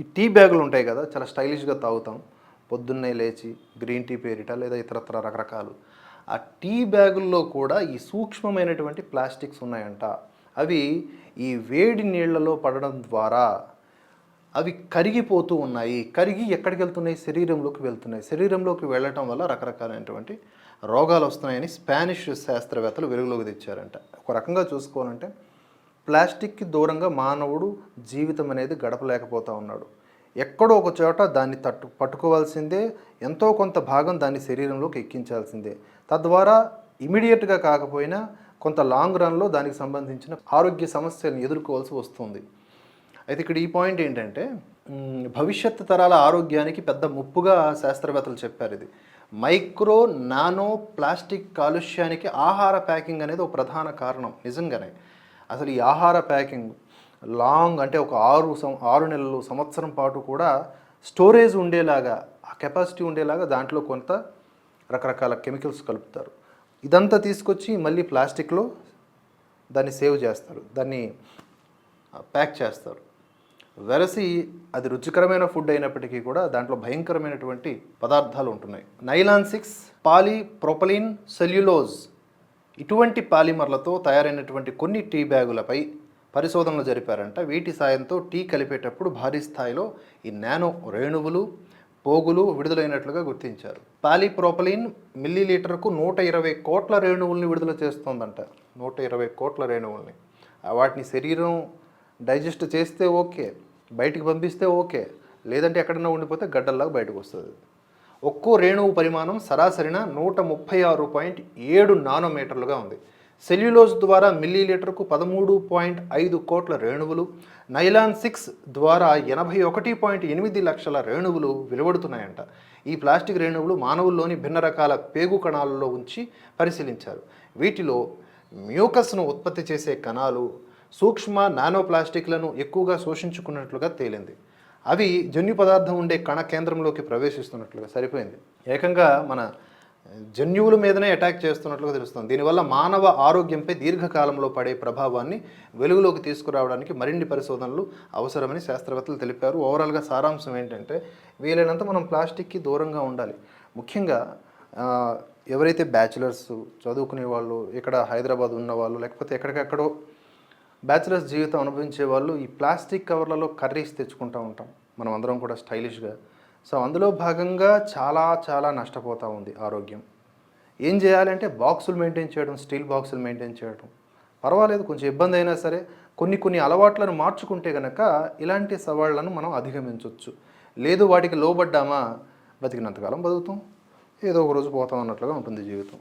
ఈ టీ బ్యాగులు ఉంటాయి కదా చాలా స్టైలిష్గా తాగుతాం. పొద్దున్నే లేచి గ్రీన్ టీ పేరిట లేదా ఇతరత్ర రకరకాలు. ఆ టీ బ్యాగుల్లో కూడా ఈ సూక్ష్మమైనటువంటి ప్లాస్టిక్స్ ఉన్నాయంట. అవి ఈ వేడి నీళ్ళలో పడడం ద్వారా అవి కరిగిపోతూ ఉన్నాయి. కరిగి ఎక్కడికి వెళ్తున్నాయి? శరీరంలోకి వెళ్తున్నాయి. శరీరంలోకి వెళ్ళటం వల్ల రకరకాలైనటువంటి రోగాలు వస్తున్నాయని స్పానిష్ శాస్త్రవేత్తలు వెలుగులోకి తెచ్చారంట. ఒక రకంగా చూసుకోవాలంటే ప్లాస్టిక్కి దూరంగా మానవుడు జీవితం అనేది గడపలేకపోతూ ఉన్నాడు. ఎక్కడో ఒక చోట దాన్ని తట్టు పట్టుకోవాల్సిందే ఎంతో కొంత భాగం దాన్ని శరీరంలోకి ఎక్కించాల్సిందే. తద్వారా ఇమీడియట్గా కాకపోయినా కొంత లాంగ్ రన్లో దానికి సంబంధించిన ఆరోగ్య సమస్యలను ఎదుర్కోవాల్సి వస్తుంది. అయితే ఇక్కడ ఈ పాయింట్ ఏంటంటే భవిష్యత్తు భవిష్యత్ తరాల ఆరోగ్యానికి పెద్ద ముప్పుగా శాస్త్రవేత్తలు చెప్పారు ఇది. మైక్రో నానో ప్లాస్టిక్ కాలుష్యానికి ఆహార ప్యాకింగ్ అనేది ఒక ప్రధాన కారణం నిజంగానే. అసలు ఈ ఆహార ప్యాకింగ్ లాంగ్ అంటే ఒక ఆరు సం ఆరు నెలలు సంవత్సరం పాటు కూడా స్టోరేజ్ ఉండేలాగా ఆ కెపాసిటీ ఉండేలాగా దాంట్లో కొంత రకరకాల కెమికల్స్ కలుపుతారు. ఇదంతా తీసుకొచ్చి మళ్ళీ ప్లాస్టిక్లో దాన్ని సేవ్ చేస్తారు. దాన్ని ప్యాక్ చేస్తారు. వెరసి అది రుచికరమైన ఫుడ్ అయినప్పటికీ కూడా దాంట్లో భయంకరమైనటువంటి పదార్థాలు ఉంటున్నాయి. Nylon six polypropylene cellulose. ఇటువంటి పాలిమర్లతో తయారైనటువంటి కొన్ని టీ బ్యాగులపై పరిశోధనలు జరిపారంట. వీటి సాయంతో టీ కలిపేటప్పుడు భారీ స్థాయిలో ఈ నానో రేణువులు పోగులు విడుదలైనట్లుగా గుర్తించారు. పాలీప్రోపలిన్ మిల్లీలీటర్కు నూట ఇరవై కోట్ల రేణువుల్ని విడుదల చేస్తోందంట. నూట ఇరవై కోట్ల రేణువుల్ని. వాటిని శరీరం డైజెస్ట్ చేస్తే ఓకే బయటికి పంపిస్తే ఓకే లేదంటే ఎక్కడన్నా ఉండిపోతే గడ్డల్లాగా బయటకు వస్తుంది. ఒక్కో రేణువు పరిమాణం సరాసరిన నూట ముప్పై ఆరు పాయింట్ ఏడు నానోమీటర్లుగా ఉంది. సెల్యులోజ్ ద్వారా మిల్లీ లీటర్కు పదమూడు పాయింట్ ఐదు కోట్ల రేణువులు నైలాన్ సిక్స్ ద్వారా ఎనభై ఒకటి పాయింట్ ఎనిమిది లక్షల రేణువులు వెలువడుతున్నాయంట. ఈ ప్లాస్టిక్ రేణువులు మానవుల్లోని భిన్న రకాల పేగు కణాలలో ఉంచి పరిశీలించారు. వీటిలో మ్యూకస్ను ఉత్పత్తి చేసే కణాలు సూక్ష్మ నానో ప్లాస్టిక్లను ఎక్కువగా శోషించుకున్నట్లుగా తేలింది. అవి జన్యు పదార్థం ఉండే కణ కేంద్రంలోకి ప్రవేశిస్తున్నట్లుగా సరిపోయింది. ఏకంగా మన జన్యువుల మీదనే అటాక్ చేస్తున్నట్లుగా తెలుస్తుంది. దీనివల్ల మానవ ఆరోగ్యంపై దీర్ఘకాలంలో పడే ప్రభావాన్ని వెలుగులోకి తీసుకురావడానికి మరిన్ని పరిశోధనలు అవసరమని శాస్త్రవేత్తలు తెలిపారు. ఓవరాల్గా సారాంశం ఏంటంటే వీలైనంత మనం ప్లాస్టిక్కి దూరంగా ఉండాలి. ముఖ్యంగా ఎవరైతే బ్యాచిలర్స్ చదువుకునే వాళ్ళు ఇక్కడ హైదరాబాద్ ఉన్న వాళ్ళు లేకపోతే ఎక్కడికెక్కడో బ్యాచిలర్స్ జీవితం అనుభవించే వాళ్ళు ఈ ప్లాస్టిక్ కవర్లలో కర్రీస్ తెచ్చుకుంటూ ఉంటాం. మనం అందరం కూడా స్టైలిష్గా. సో అందులో భాగంగా చాలా చాలా నష్టపోతూ ఉంది ఆరోగ్యం. ఏం చేయాలంటే బాక్సులు మెయింటైన్ చేయడం స్టీల్ బాక్సులు మెయింటైన్ చేయడం. పర్వాలేదు కొంచెం ఇబ్బంది అయినా సరే కొన్ని కొన్ని అలవాట్లను మార్చుకుంటే కనుక ఇలాంటి సవాళ్ళను మనం అధిగమించవచ్చు లేదు వాటికి లోబడ్డామా? బతికినంతకాలం బతుకుతాం. ఏదో ఒక రోజు పోతాం అన్నట్లుగా ఉంటుంది జీవితం.